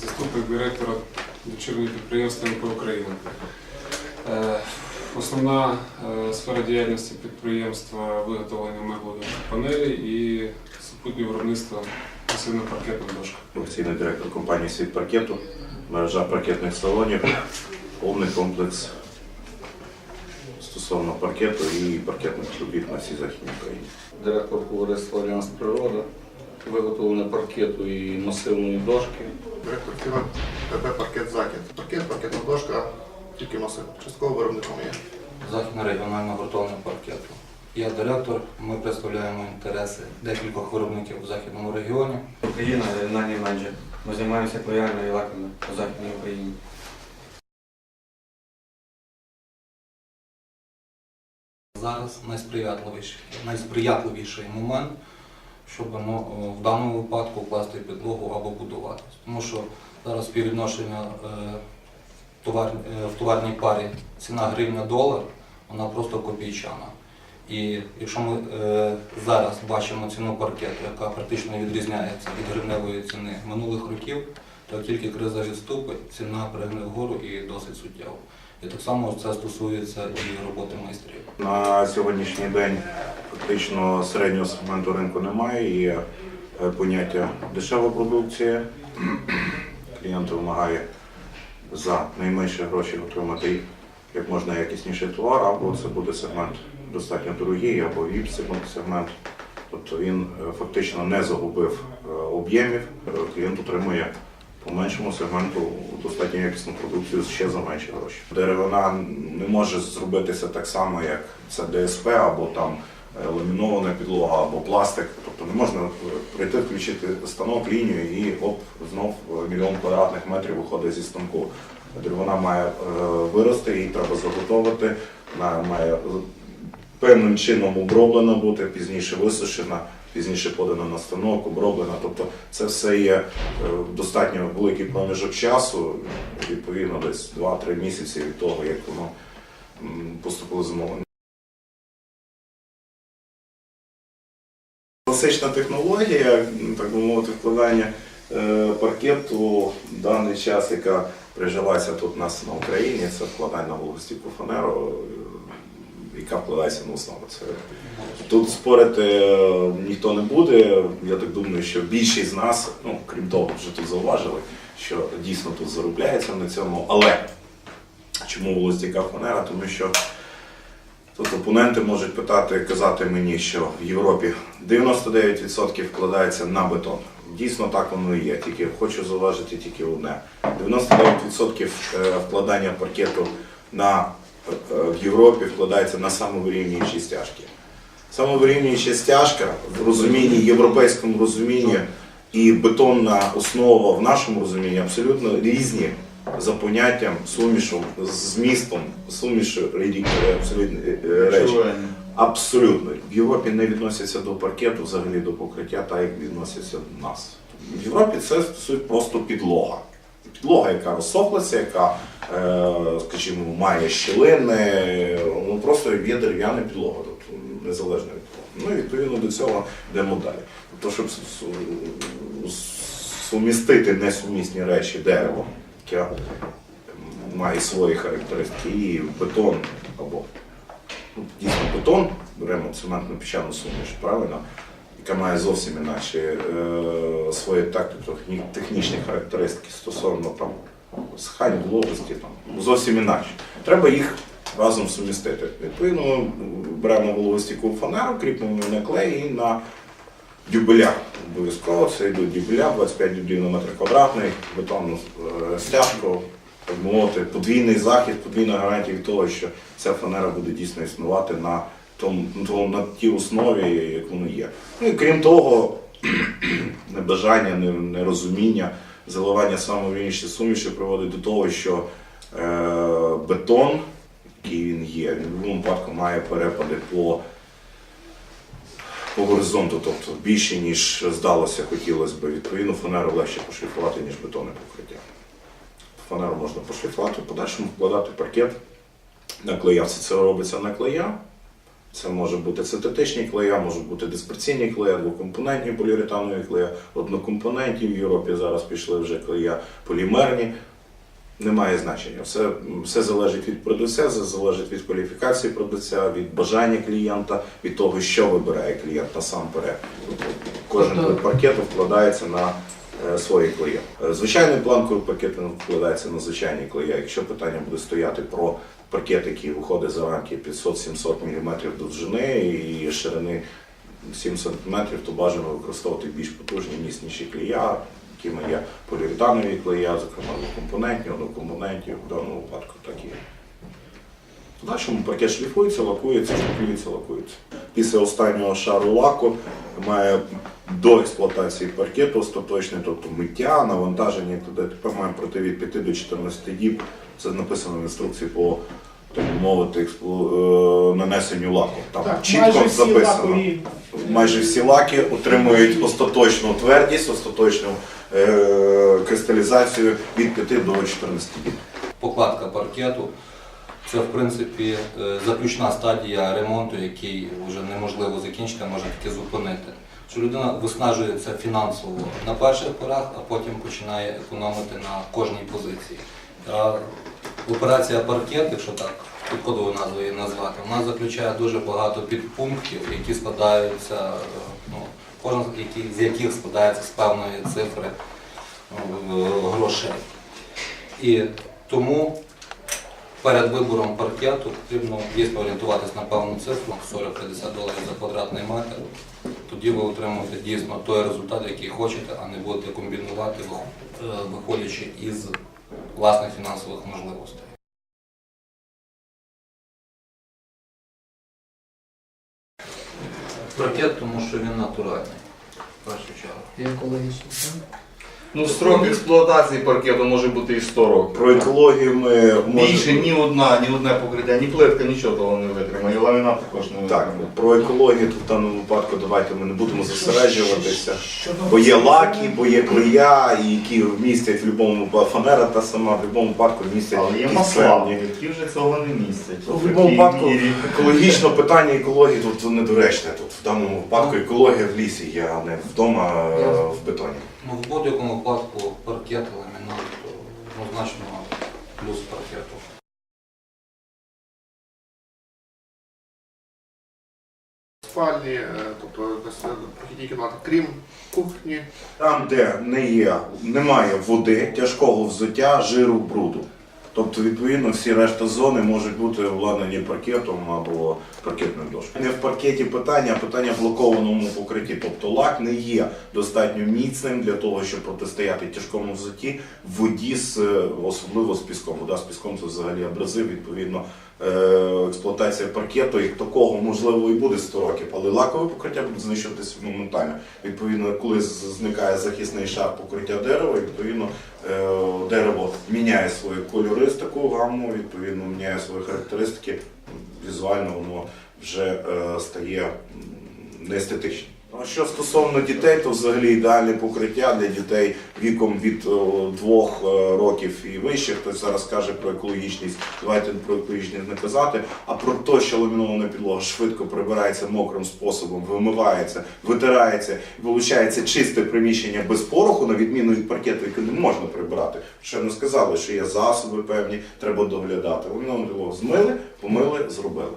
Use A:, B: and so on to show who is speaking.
A: заступник директора дочірнього підприємства МП Україна. Е, Основна е, сфера діяльності підприємства виготовлення меблевих панелей і супутнє виробництво пасивно-паркетних дошок.
B: Офіційний директор компанії Світ паркету, мережа паркетних салонів, повний комплекс стосовно паркету і паркетних робіт на всій західній Україні.
C: директор товариства Альянс Природа, виготовлення паркету і масивної дошки.
D: Директор фірми ТП Паркет Захід. Паркет, паркетна дошка, тільки масив. Частково виробником є.
C: Західна регіональна гуртовня паркету. Я директор, ми представляємо інтереси декількох виробників у західному регіоні.
E: Україна регіональний менеджер. Ми займаємося лояльною лаками у Західній Україні.
C: Зараз найсприятливіший, найсприятливіший момент, щоб ну, в даному випадку вкласти підлогу або будувати. Тому що зараз співвідношення е, е, в товарній парі ціна гривня-долар, вона просто копійчана. І якщо ми е, зараз бачимо ціну паркету, яка практично відрізняється від гривневої ціни минулих років, то тільки криза відступить, ціна перегне вгору і досить суттєво. І так само це стосується і роботи майстрів.
B: На сьогоднішній день фактично середнього сегменту ринку немає. Є е, поняття дешева продукція. Клієнт вимагає за найменші гроші отримати як можна якісніший товар, або це буде сегмент достатньо дорогий, або vip сегмент. Тобто він е, фактично не загубив е, об'ємів, клієнт отримує по меншому сегменту достатньо якісну продукцію ще за менші гроші. Деревина не може зробитися так само, як це ДСП або там е, ламінована підлога, або пластик. Тобто не можна е, прийти, включити станок, лінію і оп, знов е, мільйон квадратних метрів виходить зі станку. Деревина має вирости, її треба заготовити, вона має певним чином оброблена бути, пізніше висушена, пізніше подана на станок, оброблена. Тобто це все є е, достатньо великий проміжок часу, відповідно десь 2-3 місяці від того, як воно поступило замовлення. Класична технологія, так би мовити, вкладання е, паркету в даний час, яка прижилася тут у нас на Україні, це вкладання на вологостійку фанеру, яка вкладається на основу. Це Тут спорити е, ніхто не буде. Я так думаю, що більшість з нас, ну крім того, вже тут зауважили, що дійсно тут заробляється на цьому. Але чому волостяка фанера? Тому що тут опоненти можуть питати, казати мені, що в Європі 99% вкладається на бетон. Дійсно так воно і є. Тільки хочу зауважити тільки одне: 99% е, вкладання паркету на в Європі вкладається на самовирівнюючі стяжки. Самовирівнююча стяжка в розумінні, європейському розумінні і бетонна основа в нашому розумінні абсолютно різні за поняттям сумішу, з змістом сумішу абсолютно е, речі. Абсолютно. В Європі не відносяться до паркету, взагалі до покриття, так як відносяться до нас. В Європі це просто підлога. Підлога, яка розсохлася, яка, е, скажімо, має щілини, ну просто є дерев'яна підлога, тобто незалежно від того. Ну і відповідно до цього йдемо далі. Тобто, щоб сумістити несумісні речі дерево, яке має свої характеристики, і бетон або ну, дійсно бетон, беремо цементну піщану суміш, правильно, яка має зовсім інакші е, свої так, тобто, техні- технічні характеристики стосовно там схань, вологості, там, зовсім інакші. Треба їх разом сумістити. Відповідно, беремо вологостійку фанеру, кріпимо на клей і на дюбеля. Обов'язково це йдуть дюбеля, 25 дюбелів на метр квадратний, бетонну е, стяжку, подвійний захист, подвійна гарантія того, що ця фанера буде дійсно існувати на, на тому- на тій основі, як воно є. Ну і крім того, небажання, нерозуміння, заливання самовільніші суміші приводить до того, що е, бетон, який він є, в будь-якому випадку має перепади по по горизонту, тобто більше, ніж здалося, хотілося б. Відповідно, фанеру легше пошліфувати, ніж бетонне покриття. Фанеру можна пошліфувати, в подальшому вкладати паркет на клея. Все це робиться на клея. Це може бути синтетичні клея, можуть бути дисперсійні клея, двокомпонентні поліуретанові клея, однокомпонентні в Європі зараз пішли вже клея полімерні. Немає значення. Все, все залежить від продавця, все залежить від кваліфікації продавця, від бажання клієнта, від того, що вибирає клієнт насамперед. Кожен
F: Тобто-
B: вид паркету вкладається на свої клеї. Е, Звичайний планковий паркет вкладається на звичайні клеї. Якщо питання буде стояти про паркет, який виходить за рамки 500-700 мм довжини і ширини 7 см, то бажано використовувати більш потужні міцніші клея, якими є поліуретанові клея, зокрема двокомпонентні, однокомпонентні, в даному випадку так і є. В нашому паркет шліфується, лакується, шліфується, лакується. Після останнього шару лаку має до експлуатації паркету остаточне, тобто миття, навантаження і т.д. Тепер має пройти від 5 до 14 діб. Це написано в інструкції по так мовити, експлу... е, нанесенню лаку. Там
F: Так,
B: чітко
F: майже всі
B: записано.
F: лакові
B: Майже всі лаки отримують остаточну твердість, остаточну е- кристалізацію від 5 до 14 діб.
C: Покладка паркету це в принципі е, заключна стадія ремонту, який вже неможливо закінчити, а можна тільки зупинити. Що людина виснажується фінансово на перших порах, а потім починає економити на кожній позиції. Операція паркет, якщо так підходову назву її назвати, вона заключає дуже багато підпунктів, які складаються, ну, кожен з яких- складається з певної цифри е, грошей. І тому перед вибором паркету потрібно дійсно орієнтуватись на певну цифру 40-50 доларів за квадратний метр. Тоді ви отримуєте дійсно той результат, який хочете, а не будете комбінувати, е, виходячи із власних фінансових можливостей. Паркет, тому що він натуральний. Першу чергу.
F: і екологічні. Так?
G: Ну, строк експлуатації паркету може бути і 100 років.
B: Про екологію ми можемо...
G: Більше ні одна, ні одне покриття, ні плитка, нічого того не витримає. І ламінат також не
B: Так,
G: витримає.
B: про екологію тут в даному випадку давайте ми не будемо зосереджуватися. Бо є лаки, бо є клея, і які містять в будь-якому фанера та сама, в будь-якому випадку містять
D: Але є
B: якісь
D: масла,
B: певні-
D: які вже цього не містять.
B: Ну, В будь-якому випадку екологічно питання екології тут недоречне. Тут в даному випадку екологія в лісі є, а не вдома в бетоні.
C: Ну, в будь-якому випадку паркет, ламінат, однозначно плюс паркету.
D: Спальні, е, тобто е, прохідні кімнати, крім кухні,
B: Там, де не є, немає води, тяжкого взуття, жиру, бруду. Тобто, відповідно, всі решта зони можуть бути обладнані паркетом або паркетною дошкою. Не в паркеті питання, а питання в блокованому покритті. Тобто лак не є достатньо міцним для того, щоб протистояти тяжкому взутті в воді, з, е, особливо з піском. Вода з піском це взагалі абразив, відповідно. е, Експлуатація паркету як такого можливо і буде 100 років, але лакове покриття буде знищуватися моментально. Відповідно, коли зникає захисний шар покриття дерева, відповідно е, дерево міняє свою таку гамму, відповідно міняє свої характеристики. Візуально воно вже е, стає неестетичним. А що стосовно дітей, то взагалі ідеальне покриття для дітей віком від двох е, років і вище. Хтось зараз каже про екологічність. Давайте про екологічність не казати, а про те, що ламінована підлога швидко прибирається мокрим способом, вимивається, витирається і виходить чисте приміщення без пороху, на відміну від паркету, який не можна прибирати. Ще не сказали, що є засоби певні, треба доглядати. Ламіновану підлогу змили, помили, зробили.